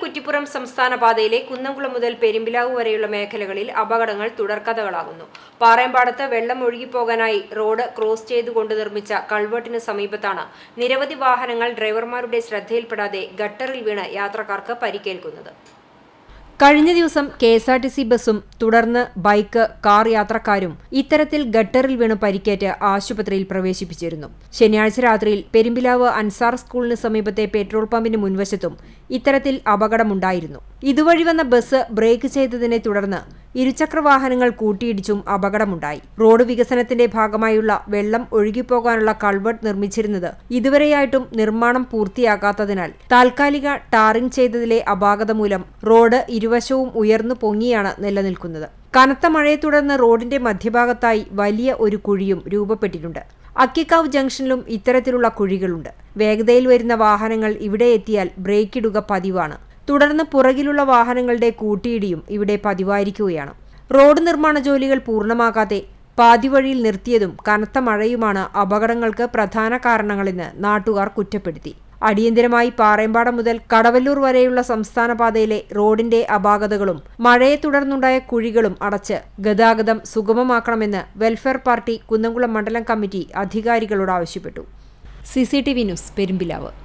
കുറ്റിപ്പുറം സംസ്ഥാന പാതയിലെ കുന്നംകുളം മുതൽ പെരുമ്പിലാവ് വരെയുള്ള മേഖലകളിൽ അപകടങ്ങൾ തുടർക്കഥകളാകുന്നു. പാറയമ്പാടത്ത് വെള്ളം ഒഴുകിപ്പോകാനായി റോഡ് ക്രോസ് ചെയ്തുകൊണ്ട് നിർമ്മിച്ച കൾവേട്ടിന് സമീപത്താണ് നിരവധി വാഹനങ്ങൾ ഡ്രൈവർമാരുടെ ശ്രദ്ധയിൽപ്പെടാതെ ഗട്ടറിൽ വീണ് യാത്രക്കാർക്ക് പരിക്കേൽക്കുന്നത്. കഴിഞ്ഞ ദിവസം K S R T C ബസും തുടർന്ന് ബൈക്ക് കാർ യാത്രക്കാരും ഇത്തരത്തിൽ ഗട്ടറിൽ വീണ് പരിക്കേറ്റ് ആശുപത്രിയിൽ പ്രവേശിപ്പിച്ചിരുന്നു. ശനിയാഴ്ച രാത്രിയിൽ പെരുമ്പിലാവ് അൻസാർ സ്കൂളിന് സമീപത്തെ പെട്രോൾ പമ്പിന് മുൻവശത്തും ഇത്തരത്തിൽ അപകടമുണ്ടായിരുന്നു. ഇതുവഴി വന്ന ബസ് ബ്രേക്ക് ചെയ്തതിനെ തുടർന്ന് ഇരുചക്ര വാഹനങ്ങൾ കൂട്ടിയിടിച്ചും അപകടമുണ്ടായി. റോഡ് വികസനത്തിന്റെ ഭാഗമായുള്ള വെള്ളം ഒഴുകിപ്പോകാനുള്ള കൾവർട്ട് നിർമ്മിച്ചിരുന്നത് ഇതുവരെയായിട്ടും നിർമ്മാണം പൂർത്തിയാകാത്തതിനാൽ താൽക്കാലിക ടാറിംഗ് ചെയ്തതിലെ അപാകത മൂലം റോഡ് ഇരുവശവും ഉയർന്നു പൊങ്ങിയാണ് നിലനിൽക്കുന്നത്. കനത്ത മഴയെ തുടർന്ന് റോഡിന്റെ മധ്യഭാഗത്തായി വലിയ ഒരു കുഴിയും രൂപപ്പെട്ടിട്ടുണ്ട്. അക്കിക്കാവ് ജംഗ്ഷനിലും ഇത്തരത്തിലുള്ള കുഴികളുണ്ട്. വേഗതയിൽ വരുന്ന വാഹനങ്ങൾ ഇവിടെ എത്തിയാൽ ബ്രേക്കിടുക പതിവാണ്. തുടർന്ന് പുറകിലുള്ള വാഹനങ്ങളുടെ കൂട്ടിയിടിയും ഇവിടെ പതിവായിരിക്കുകയാണ്. റോഡ് നിർമ്മാണ ജോലികൾ പൂർണമാകാതെ പാതിവഴിയിൽ നിർത്തിയതും കനത്ത മഴയുമാണ് അപകടങ്ങൾക്ക് പ്രധാന കാരണങ്ങളെന്ന് നാട്ടുകാർ കുറ്റപ്പെടുത്തി. അടിയന്തരമായി പാറയമ്പാടം മുതൽ കടവല്ലൂർ വരെയുള്ള സംസ്ഥാന പാതയിലെ റോഡിന്റെ അപാകതകളും മഴയെ തുടർന്നുണ്ടായ കുഴികളും അടച്ച് ഗതാഗതം സുഗമമാക്കണമെന്ന് വെൽഫെയർ പാർട്ടി കുന്നംകുളം മണ്ഡലം കമ്മിറ്റി അധികാരികളോട് ആവശ്യപ്പെട്ടു. C news Perumpilavu.